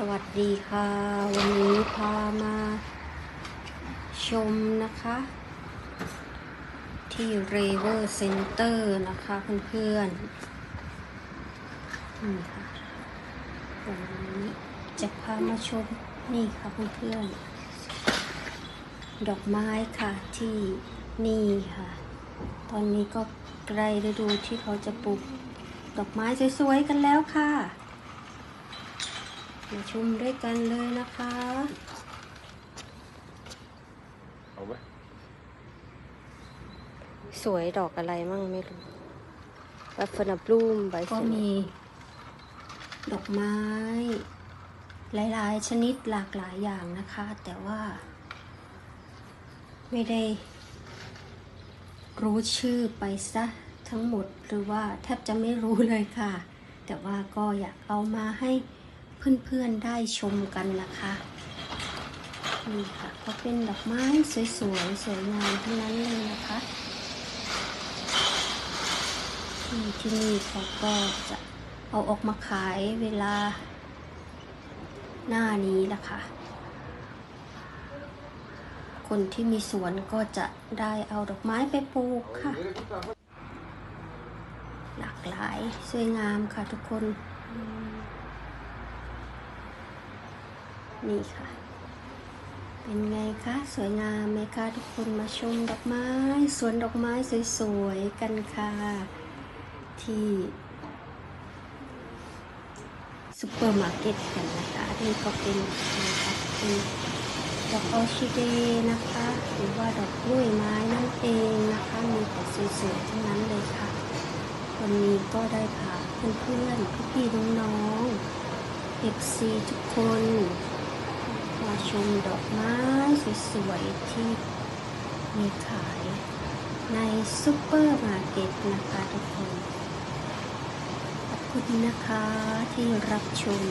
สวัสดีค่ะ วันนี้พามาชมนะคะ ที่ River Center นะคะเพื่อนๆนี่ค่ะวันนี้จะพามาชมนี่ค่ะเพื่อนๆดอกไม้ค่ะที่นี่ค่ะ ตอนนี้ก็ใกล้ฤดูที่เขาจะปลูกดอกไม้สวยๆกันแล้วค่ะ มาชมด้วยกันเลยนะคะ เอาไหมสวยดอกอะไรมั่งไม่รู้แบบฟนับลูมใบก็มี ดอกไม้ หลายๆ ชนิดหลากหลายอย่างนะคะ แต่ว่า ไม่ได้ รู้ชื่อไปซะทั้งหมดหรือว่าแทบจะไม่รู้เลยค่ะ แต่ว่าก็อยากเอามาให้ เพื่อนๆได้ชมกันนะคะนี่ค่ะก็เป็นดอกไม้สวยๆสวยงามทั้งนั้นเลยนะคะที่นี่เขาก็จะเอาออกมาขายเวลาหน้านี้แหละค่ะคนที่มีสวนก็จะได้เอาดอกไม้ไปปลูกค่ะ หลากหลายสวยงามค่ะทุกคน นี่ค่ะ เป็นไงคะสวยงามไหมคะทุกคนมาชมดอกไม้ สวนดอกไม้สวยๆกันค่ะ ที่ซุปเปอร์มาร์เก็ตกันนะคะนี่ก็เป็นนะคะเป็นดอกออร์คิเดนะคะ หรือว่าดอกกล้วยไม้นั่นเองนะคะ มีแต่สวยๆทั้งนั้นเลยค่ะ วันนี้ก็ได้พาเพื่อนๆพี่ๆน้องๆเอฟซีทุกคน ชมดอกไม้สวยๆที่มีขายในซุปเปอร์มาร์เก็ตนะคะทุกคน ขอบคุณนะคะที่รับชม